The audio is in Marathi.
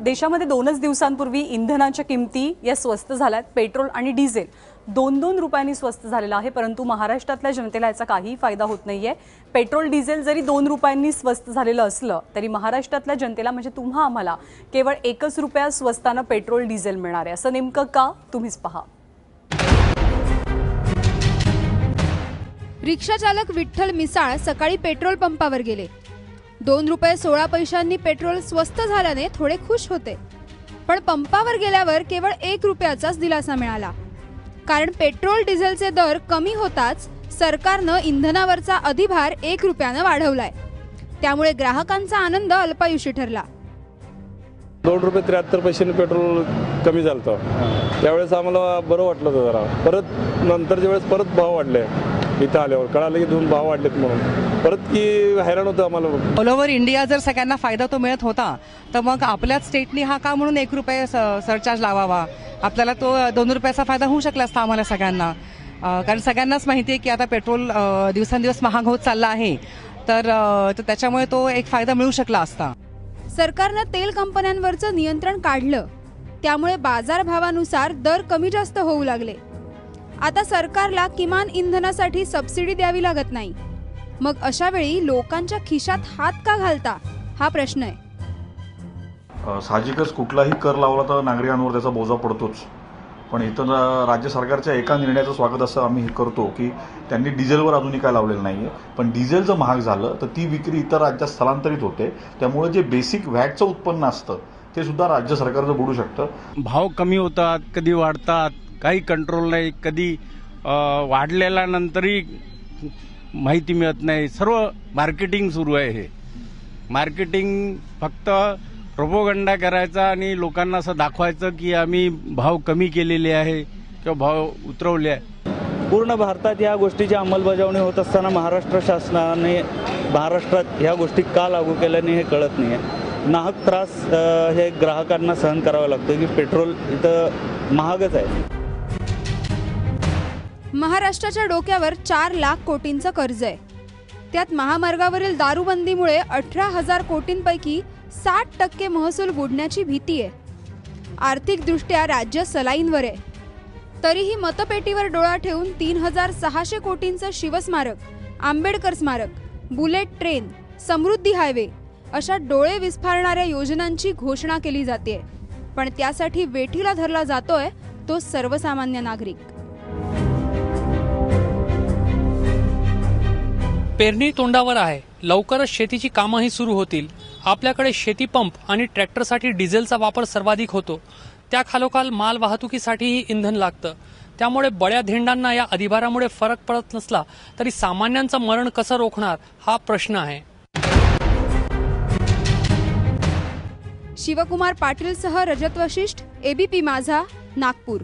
देशामध्ये दोनच दिवसांपूर्वी इंधनाच्या किमती या स्वस्त झाल्यात. पेट्रोल आणि डिझेल दोन दोन रुपयांनी स्वस्त झालेलं आहे परंतु महाराष्ट्रातल्या जनतेला याचा काहीही फायदा होत नाही आहे पेट्रोल डिझेल जरी दोन रुपयांनी स्वस्त झालेलं असलं तरी महाराष्ट्रातल्या जनतेला म्हणजे तुम्हा आम्हाला केवळ एकच रुपया स्वस्तानं पेट्रोल डिझेल मिळणार आहे. असं नेमकं का? तुम्हीच पहा. रिक्षाचालक विठ्ठल मिसाळ सकाळी पेट्रोल पंपावर गेले. दोन रुपये सोळा पैशांनी पेट्रोल स्वस्त झाल्याने थोडे खुश होते. पण पंपावर गेल्यावर केवळ एक रुपयाचाच दिलासा मिळाला. कारण पेट्रोल डिझेलचे दर कमी होताच सरकारनं इंधनावरचा अधिभार एक रुपयानं वाढवलाय. त्यामुळे ग्राहकांचा आनंद अल्पायुषी ठरला. दोन रुपये त्र्याहत्तर पैशाने पेट्रोल कमी झालं त्यावेळेस आम्हाला बरं वाटलं होतं जरा. परत नंतरच्या वेळेस परत भाव वाढले इथं आल्यावर. कळालं की दोन भाव वाढलेत म्हणून. परत की हैराण होतं आम्हाला. ऑल ओव्हर इंडिया जर सगळ्यांना फायदा तो मिळत होता तर मग आपल्याच स्टेटनी हा का म्हणून एक रुपये स- सरचार्ज लावावा? आपल्याला तो दोन रुपयाचा फायदा होऊ शकला असता आम्हाला सगळ्यांना. कारण सगळ्यांनाच माहिती आहे की आता पेट्रोल दिवसेंदिवस महाग होत चालला आहे. तर त्याच्यामुळे तो एक फायदा मिळू शकला असता. सरकारनं तेल कंपन्यांवरचं नियंत्रण काढलं. त्यामुळे बाजारभावानुसार दर कमी जास्त होऊ लागले. आता सरकारला किमान इंधनासाठी सबसिडी द्यावी लागत नाही. मग अशा वेळी लोकांच्या खिशात हात का घालता? हा प्रश्न आहे. साहजिकच कुठलाही कर लावला तर नागरिकांवर त्याचा बोजा पडतोच. पण इथं राज्य सरकारच्या एका निर्णयाचं स्वागत असं आम्ही हे करतो की त्यांनी डिझेलवर अजूनही काय लावलेलं नाहीये. पण डिझेल जर महाग झालं तर ती विक्री इतर राज्यात स्थलांतरित होते. त्यामुळे जे बेसिक व्हॅटचं उत्पन्न असतं ते सुद्धा राज्य सरकारचं बुडू शकतं. भाव कमी होतात कधी वाढतात काही कंट्रोल नाही कधी अ, वाढलेल्या नंतरही माहिती मिळत नाही. सर्व मार्केटिंग सुरू आहे हे. मार्केटिंग फक्त प्रोपोगंडा करायचा आणि लोकांना असं दाखवायचं की आम्ही भाव कमी केलेले आहे किंवा भाव उतरवले आहे. पूर्ण भारतात या गोष्टीची अंमलबजावणी होत असताना महाराष्ट्र शासनाने महाराष्ट्रात ह्या गोष्टी का लागू केल्याने हे कळत नाही आहे नाहक त्रास हे ग्राहकांना सहन करावा लागतो की पेट्रोल इथं महागच आहे. महाराष्ट्राच्या डोक्यावर चार लाख कोटींचं कर्ज आहे. त्यात महामार्गावरील दारूबंदीमुळे अठरा हजार कोटींपैकी साठ टक्के महसूल बुडण्याची भीती आहे. आर्थिकदृष्ट्या राज्य सलाईनवर आहे. तरीही मतपेटीवर डोळा ठेवून तीन हजार सहाशे कोटींचं शिवस्मारक आंबेडकर स्मारक बुलेट ट्रेन समृद्धी हायवे अशा डोळे विस्फारणाऱ्या योजनांची घोषणा केली जाते पण त्यासाठी वेठीला धरला जातोय तो सर्वसामान्य नागरिक. पेरणी तोंडावर आहे. लवकरच शेतीची कामंही सुरू होतील. आपल्याकडे शेतीपंप आणि ट्रॅक्टरसाठी डिझेलचा वापर सर्वाधिक होतो. त्या खालोखाल माल वाहतुकीसाठीही इंधन लागतं. त्यामुळे बड्या धेंडांना या अधिभारामुळे फरक पडत नसला तरी सामान्यांचं मरण कसं रोखणार हा प्रश्न आहे. शिवकुमार पाटीलसह रजत वशिष्ठ एबीपी माझा नागपूर.